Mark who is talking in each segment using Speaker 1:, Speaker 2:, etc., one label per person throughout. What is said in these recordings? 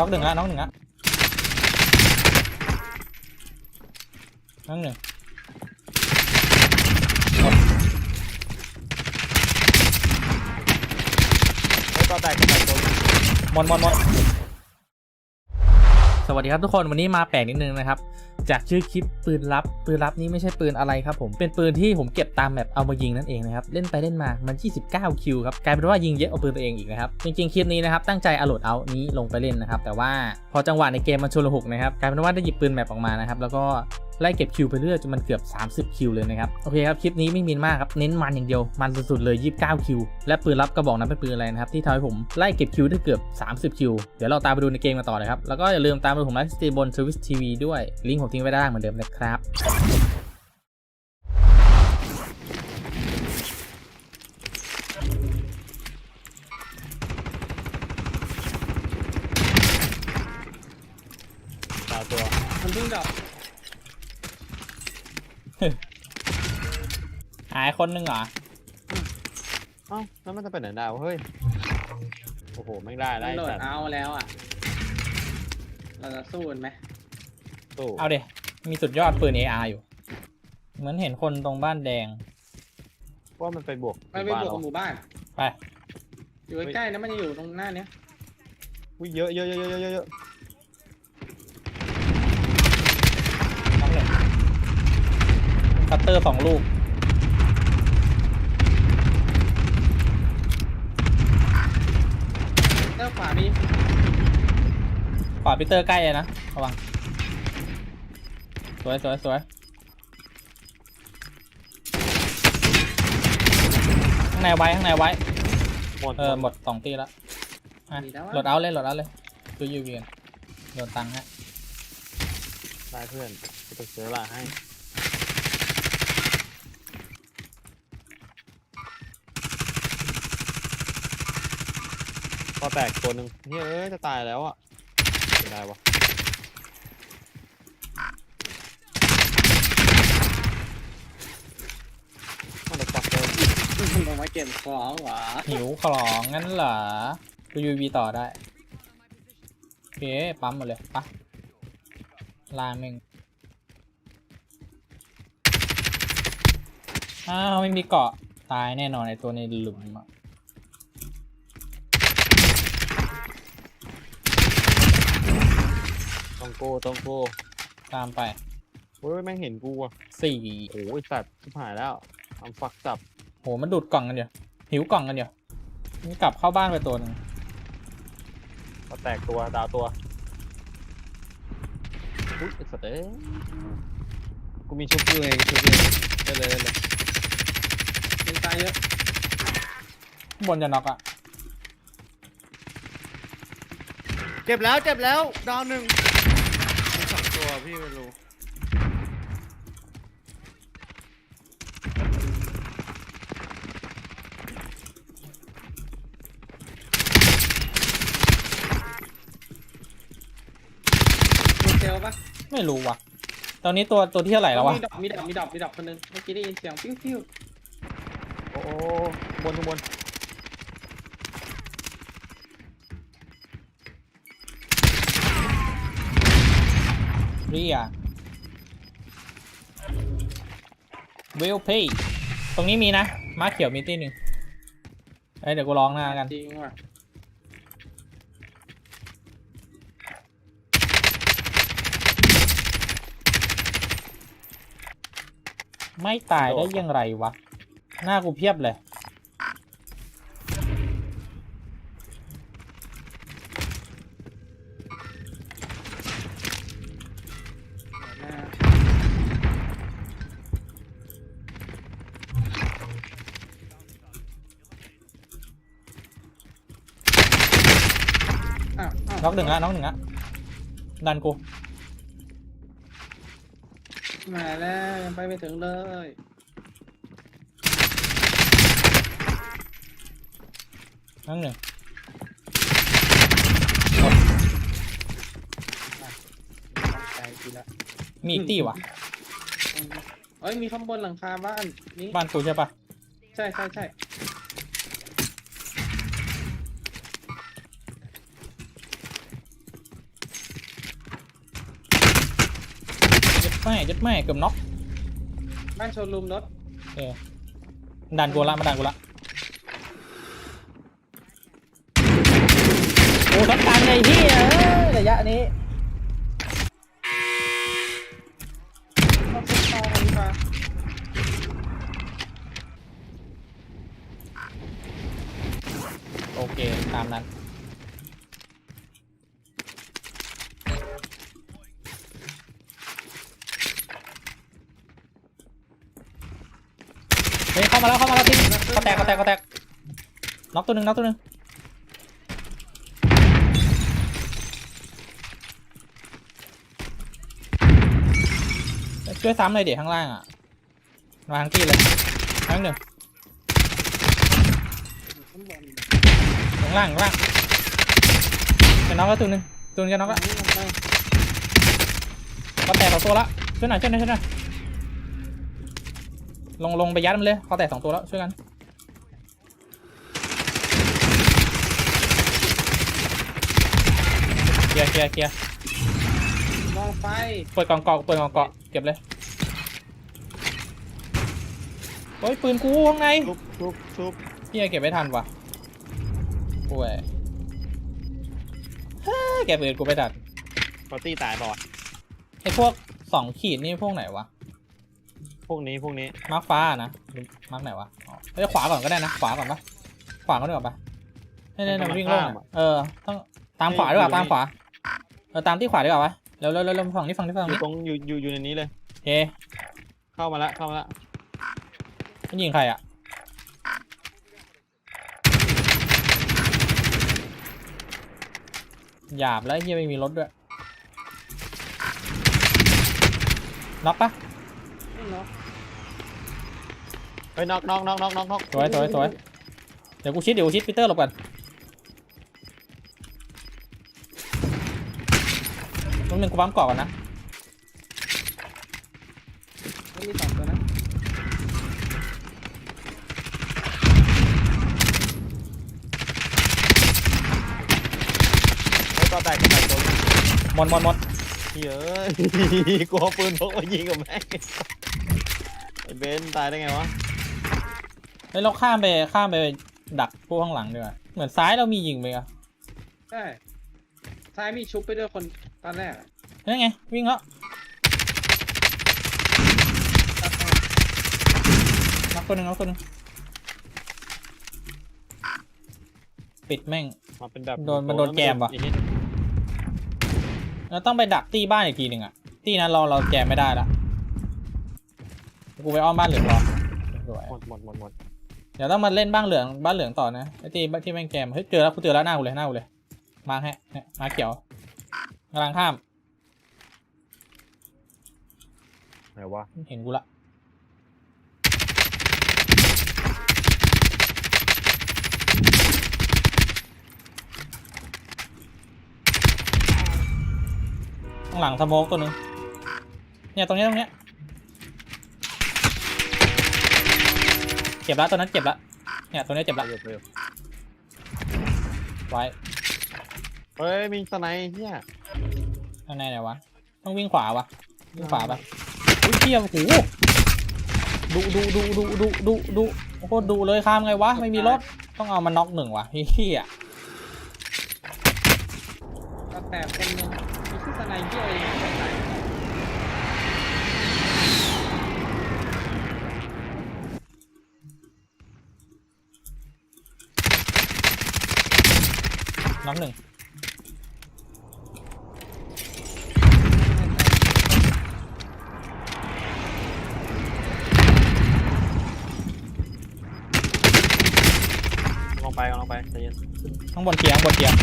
Speaker 1: น็อกหนึ่งละน็อกหนึ่งละน็อกหนึ่ง
Speaker 2: ไอ้ตัวแตกต่อแตกตัว
Speaker 1: หมดหมดหมด สวัสดีครับทุกคนวันนี้มาแปลกนิดนึงนะครับ จากชื่อคลิปปืนลับ ปืนลับนี้ไม่ใช่ปืนอะไรครับผม เป็นปืนที่ผมเก็บตามแบบเอามายิงนั่นเองนะครับ เล่นไปเล่นมามัน 29 คิวครับ กลายเป็นว่ายิงเยอะเอาปืนตัวเองอีกนะครับ จริงๆ คลิปนี้นะครับ ตั้งใจเอาโหลดเอานี้ลงไปเล่นนะครับ แต่ว่าพอจังหวะในเกมมันชุลหุกนะครับ กลายเป็นว่าได้หยิบปืนแบบออกมานะครับ แล้วก็ ไล่เก็บคิวไปเรื่อยจนมันเกือบ 30 คิวเลยนะครับโอเคครับคลิปนี้ไม่มีมากครับเน้นมันอย่างเดียวมันสุดๆเลย 29 คิว และปืนลับกระบอกนั้นเป็นปืนอะไรนะครับที่ทำให้ผมไล่เก็บคิวได้เกือบ 30 คิว เดี๋ยวเราตามไปดูในเกมกันต่อเลยครับแล้วก็อย่าลืมตามไปดูผมไลฟ์สตรีมบน Twitch TV ด้วยลิงก์ผมทิ้งไว้ด้านล่างเหมือนเดิมนะครับ หายคนหนึงเหรอ
Speaker 2: เอ้าแล้วมันจะไปไหนได้วะเฮ้ย โอ้โหไม่งได้
Speaker 3: มั
Speaker 2: ได้
Speaker 3: นโหลด
Speaker 2: จัด
Speaker 3: เอาแล้วอะ เราจะสู้มันไหม
Speaker 2: ตู้
Speaker 1: เอาเดมีสุดยอดปืน AR อยู่ เหมือนเห็นคนตรงบ้านแดง
Speaker 2: ว่ามันไปบวก
Speaker 3: ไปไปบวกกับหมู่บ้าน
Speaker 1: ไป
Speaker 3: อยู่ใกล้ๆนะมันจะอยู่ตรงหน้าเนี้ย
Speaker 2: อุ้ยเยอะเยอะเยอะเยอะเยอะเยอะ
Speaker 1: คัตเตอร์สองลูก
Speaker 3: เจ้าขวามี
Speaker 1: ขวาพีเตอร์ใกล้เลยนะ ระวัง สวยสวยสวยข้างในไว้ ข้างในไว้
Speaker 2: หมด
Speaker 1: เออหมดสองตีแล้วอะ
Speaker 3: มีแล้ว
Speaker 1: โหลดเอาเลยโหลดเอาเลยดูยูวีกันโดนตังค์ฮะ
Speaker 2: ได้เพื่อนกูจะเสียเวลาให้ ต่อแตกตัวหนึ่งเฮ้ยเอ้ยจะตายแล้วอะไม่ได้วะมันจะปักเลย
Speaker 3: มันลงมาเก็บของเหรอ
Speaker 1: หิวของงั้นเหรอดูยูวีต่อได้โอเคปั๊มหมดเลยปะลาเมงอ้าวไม่มีเกาะตายแน่นอนไอตัวในหลุมอะ
Speaker 2: ต้องโก้ต้องโก้
Speaker 1: ตามไป
Speaker 2: เฮ้ยแม่งเห็นกูอะ
Speaker 1: สี่
Speaker 2: โอ้ยสัตว์ชิบหายแล้วทำฟักจับ
Speaker 1: โหมันดูดกล่องกันเดียวหิวกล่องกันเดียวนี่กลับเข้าบ้านไปตัวหนึง
Speaker 2: ก็แตกตัวดาวตัวอุ้ยไอ้สัตว์เอ้ยกูมีชุบอยู่เองชุบอยู่เองได้เลยได้เลย
Speaker 3: เป็นตายเยอะ
Speaker 1: ข้างบนจะน็อกอะ
Speaker 4: เจ็บแล้วเจ็บแล้วดาวหนึ่งมีสอง ตัวพี่ไม่รู้
Speaker 3: มีเซลปะ
Speaker 1: ไม่รู้ว่ะ ตอนนี้ตัวตัวที่เท่าไหร่แล้ววะ
Speaker 3: มีดอกมีดอกมีดอกมีดอกคนหนึงเมื่อกี้ได้ยินเสียงปิ้วปิ้ว
Speaker 2: โอ้โหบนข้างบน
Speaker 1: เรียวิลพีตรงนี้มีนะม้าเขียวมีตีหนึ่งเอ้ยเดี๋ยวกูร้องหน้ากัน
Speaker 3: จริงว่ะ
Speaker 1: ไม่ตายได้อยังไรวะ หน้ากูเพียบเลย
Speaker 3: น็อ
Speaker 1: กหนึ่งละน็อกหนึ่งละดันกู
Speaker 3: มาแล้วยังไปไม่ถึงเลย
Speaker 1: น็อกหนึ่ง
Speaker 3: ตั้งใจทีละ
Speaker 1: มีอีกตีวะ
Speaker 3: เอ้ยมีข้างบนหลังคาบ้านนี่
Speaker 1: บ้านกูใช่ปะ
Speaker 3: ใช่ใช่ใช่
Speaker 1: ม่ยัดแม่เกือบน็อก
Speaker 3: บ้านโชว์รูมรถ
Speaker 1: เออดันกูละมาดันกูละโอ้ช็อตกันไอ้เหี้ยเอ้ยระยะนี้
Speaker 3: รถซุปเปอร์อันนี้มา
Speaker 1: โอเคตามนั้น มาแล้วเข้ามาแล้วทีเขาแตกเขาแตกเขาแตกน็อกตัวหนึ่งน็อกตัวหนึ่งช่วยซ้ำเลยเดี๋ยวข้างล่างอะมาทั้งที่เลยทั้งหนึ่ง
Speaker 3: ข้างบน
Speaker 1: ข้างล่างข้างล่างจะน็อกแล้วตัวหนึ่งตัวนึงจะน็อกแล้วเขาแตกสองตัวละช่วยหน่อยช่วยหน่อยช่วยหน่อย ลงลงไปยัดมันเลยเขาแตกสองตัวแล้วช่วยกันเคลียร์เคลียร์เคลียร์
Speaker 3: มองไฟ
Speaker 1: เปิดกล่องเกาะเปิดกล่องเกาะเก็บเลยโอ้ยปืนกูข้างใน
Speaker 4: ชุบชุบชุบ
Speaker 1: เฮียเก็บไม่ทันว่ะโอ้ยเฮ้ยแกปืนกูไม่ทัน
Speaker 4: ปาร์ตี้ตายบอด
Speaker 1: ไอพวกสองขีดนี่พวกไหนวะ
Speaker 4: พวกนี้พวกนี้
Speaker 1: มาร์คฟ้าอะนะหรือมาร์คไหนวะอ๋อเอ้ยขวาก่อนก็ได้นะขวาก่อนปะขวาก็ได้ก่อนปะเนี่ยเนี่ยเนี่ยวิ่งลงอะเออต้องตามขวาดีกว่าตามขวาเออตามที่ขวาดีกว่าปะเร็วเร็วเร็วเร็วฝั่งนี้ฝั่งนี้ฝั่ง
Speaker 4: อยู่
Speaker 1: นี้
Speaker 4: ตรงอยู่อยู่อยู่ในนี้เลย
Speaker 1: โอเค
Speaker 4: เข้ามาละเข้ามาละ
Speaker 1: มันยิงใครอะหยาบแล้วไอ้เฮียไม่มีรถด้วยน็อกปะ
Speaker 3: ไม่เนาะ
Speaker 4: เฮ้ยน็อกน็อกน็อกน็อกน็อกน็อก
Speaker 1: สวยสวยสวยเดี๋ยวกูชิดเดี๋ยวกูชิดปีเตอร์หลบก่อนมึงหนึ่งกูปั๊มเกาะก่อนนะ
Speaker 3: ไม่มีสองตัวนะ
Speaker 4: เฮ้ยก็แตกก็แตกตัวนึง
Speaker 1: หมดหมดหมด
Speaker 4: เฮ้ยกลัวปืนพกมายิงกับแม่งไอ้เบนซ์ตายได้ไงวะ
Speaker 1: เฮ้ยเราข้ามไปข้ามไปดักพวกข้างหลังดีกว่าเหมือนซ้ายเรามียิงไปอะ
Speaker 3: ใช่ซ้ายมีชุบไปด้วยคนตอนแรกอะ
Speaker 1: นั่นไงวิ่งแล้ว
Speaker 3: ตัดออก
Speaker 1: นักตัวหนึ่งนักตัวหนึ่งปิดแม่ง
Speaker 4: มาเป็นแบบ
Speaker 1: โดนมันโดนแกมว่ะ
Speaker 4: อีกนิด
Speaker 1: เราต้องไปดักตีบ้านอีกทีหนึ่งอะตีนั้นเราเราแจมไม่ได้ละกูไปอ้อมบ้านเหลืองรอสวย
Speaker 4: หมดหมดหมดหมด
Speaker 1: เดี๋ยวต้องมาเล่นบ้านเหลืองบ้านเหลืองต่อนะไอ้ตีที่แม่งแจมเฮ้ยเจอแล้วกูเจอแล้วหน้ากูเลยหน้ากูเลย มาแฮะเนี่ยมาเขียวกำลังข้าม
Speaker 4: ไหนวะ
Speaker 1: เห็นกูละข้างหลังสโมกตัวหนึงเนี่ยตรงนี้ตรงเนี้ย จ็บละตัวนั้นเจ็บละเนี่ยตัวนี้เจ็บละ
Speaker 4: เร็วเร็ว
Speaker 1: ไว้
Speaker 4: เฮ้ยมีสไนด์เฮีย
Speaker 1: ข้างในไหนวะต้องวิ่งขวาวะวิ่งขวาปะอุ้ยเทียมโอ้โหดูดูดูดูดูดูดูโอ้โหดูเลยข้ามไงวะไม่มีรถต้องเอามันน็อกหนึ่งวะเฮีย
Speaker 3: น็อ
Speaker 1: กหนึ่ง
Speaker 4: ลงไปลงไปใจเย็น
Speaker 1: ข้างบนเกียร์ข้างบนเกียร์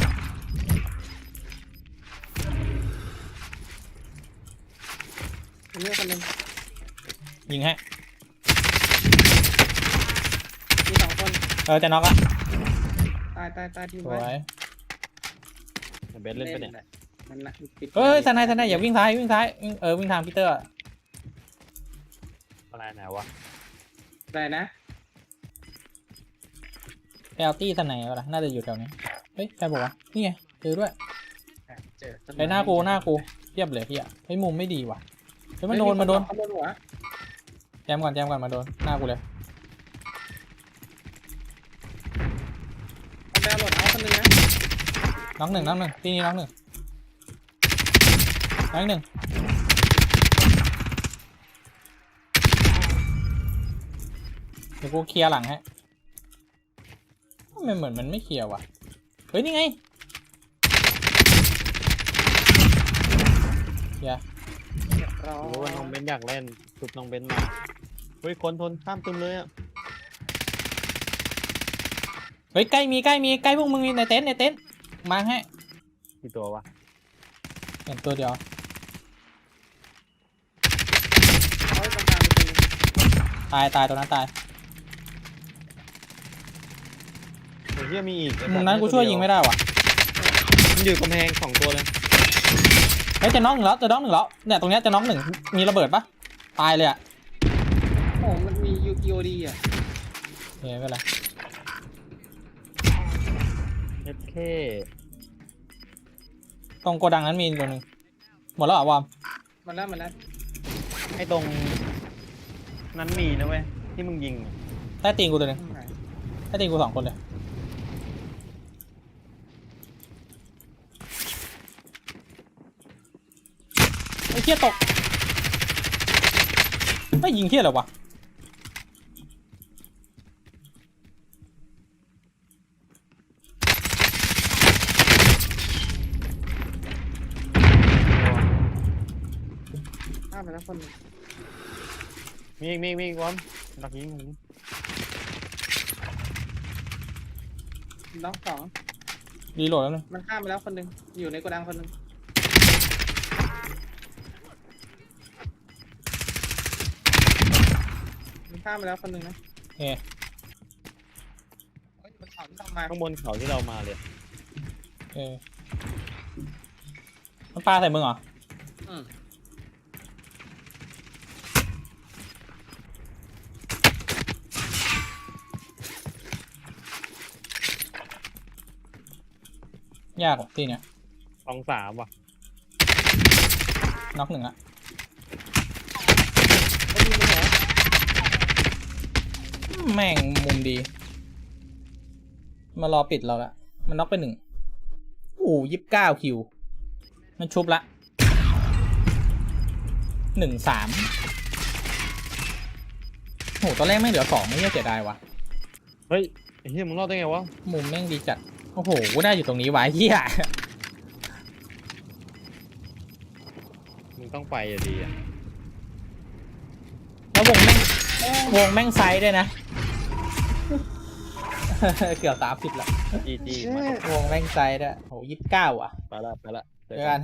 Speaker 3: มีเรื่องคนหนึง
Speaker 1: ยิงให้
Speaker 3: มีสองคน
Speaker 1: เออจะน็อกละ
Speaker 3: ตายตายตายที
Speaker 1: ส
Speaker 3: ไว้
Speaker 1: วย
Speaker 4: ไอ้ เบนซ์เล่นไปเนี่ย
Speaker 3: แหละมันนะปิด
Speaker 1: เอ้ยทนายทนายอย่าวิ่งซ้ายวิ่งซ้ายวิ่งเออวิ่งทางพีเตอร์
Speaker 4: อะไรไหนวะ
Speaker 3: อะไรนะ
Speaker 1: ไปเอาตี้ทนายปะล่ะน่าจะอยู่แถวนี้เฮ้ยใครบอกวะนี่ไงเจอด้วย
Speaker 3: เจอต้
Speaker 1: ไอ้หน้ากูหน้ากูเทียบเลยพี่อะเฮ้ยมุมไม่ดีว่ะเฮ้ยมันโดนมันโดน
Speaker 3: ข้างบนหัว
Speaker 1: แจมก่อนแจมก่อนมาโดนหน้ากูเลย
Speaker 3: น้อง
Speaker 1: หนึ่งน้องหนึ่งที่นี่น้องหนึ่งน้องหนึ่งเดี๋ยวกูเคลียร์หลังให้ไม่เหมือนมันไม่เคลียร์ว่ะเฮ้ย นี่ไงเคลียร์
Speaker 3: รอ
Speaker 2: รู้ว่าน้องเบนอยากเล่นชุบน้องเบนมา เฮ้ย คนทนข้ามตึมเลยอะ
Speaker 1: เฮ้ย ใกล้มีใกล้มีใกล้พวกมึงมีในเต็นท์ในเต็นท์ มาให้
Speaker 2: กี่ตัววะ
Speaker 1: เห็นตัวเดียว
Speaker 3: เอาไว้ตรงกลางไปทีนึง
Speaker 1: ตายตายตัวนั้นตาย
Speaker 2: โอ้ยเฮียมีอีกไอ้
Speaker 1: มุ
Speaker 2: สั
Speaker 1: ม
Speaker 2: ตว์
Speaker 1: นั้นกูช่วยยิงไม่ได้ว่ะ
Speaker 2: มันอยู่กำแพงสองตัวเลย
Speaker 1: เฮ้ยจะน้องหนึ่งแล้วจะน้องหนึ่งแล้วเนี่ยตรงเนี้ยจะน้องหนึ่งมีระเบิดปะตายเลยอะ
Speaker 3: โอ้มันมียูกิโอดีอะ
Speaker 1: เฮ้ยไม่เป็นไร
Speaker 2: เอฟเค
Speaker 1: ตรงโกดังนั้นมีตัวหนึ่งหมดแล้วเหรอวอร์ม
Speaker 3: มันแล้วมันแล้ว
Speaker 2: ไอ้ตรงนั้นมีนะเว้ยที่มึงยิงอะ
Speaker 1: ใต้ตีนกูตัวหนึ่ง
Speaker 3: ข้างไหน
Speaker 1: ใต้ตีนกูสองคนเลยไอ้เคี้ยตกไม่ยิงเคี้ยเหรอวะ
Speaker 3: ไปแล้วคนหนึ่ง
Speaker 2: มีอีกมีอีกมีอีกวอมดักยิงผม
Speaker 3: น้องสอง
Speaker 1: รีโหลดแล้วนึง
Speaker 3: มันข้ามไปแล้วคนหนึ่งอยู่ในโกดังคนหนึ่งมันข้ามไปแล้วคนหนึ่งนะ
Speaker 1: เฮ้ย
Speaker 3: เฮ้ยมันเขาที่เรามา
Speaker 2: ข้างบนเขาที่เรามาเลย
Speaker 1: เฮ้ยมันปลาใส่มึงเหรอ
Speaker 3: อืม
Speaker 1: ยากว่ะตีเนี่ย
Speaker 2: สองสามว่ะ
Speaker 1: น็อกหนึ่งอะ
Speaker 3: เขายิงไปไหน
Speaker 1: แม่งมุมดี มารอปิดเราละ มันน็อกไปหนึ่งโอ้ยี่สิบเก้าคิว มันชุบละหนึ่งสามโหตอนแรกไม่งเหลือสองไม่เหี้ยเสียดายว่ะ
Speaker 2: เฮ้ยไอ้เฮียมึงรอดได้ไงวะ
Speaker 1: มุมแม่งดีจัด โอ้โหกูได้อยู่ตรงนี้วะไอ้เฮีย
Speaker 2: มึงต้องไปอะดีอะ
Speaker 1: แล้ววงแม่งวงแม่งไซด์ด้วยนะ เกือบสามสิบละ
Speaker 2: จีจี
Speaker 3: เช่
Speaker 2: มาว
Speaker 1: งแม่งไซด์ด้วยโหยี่สิบเก้าอะ
Speaker 2: ไปละไปละ
Speaker 1: เจอกัน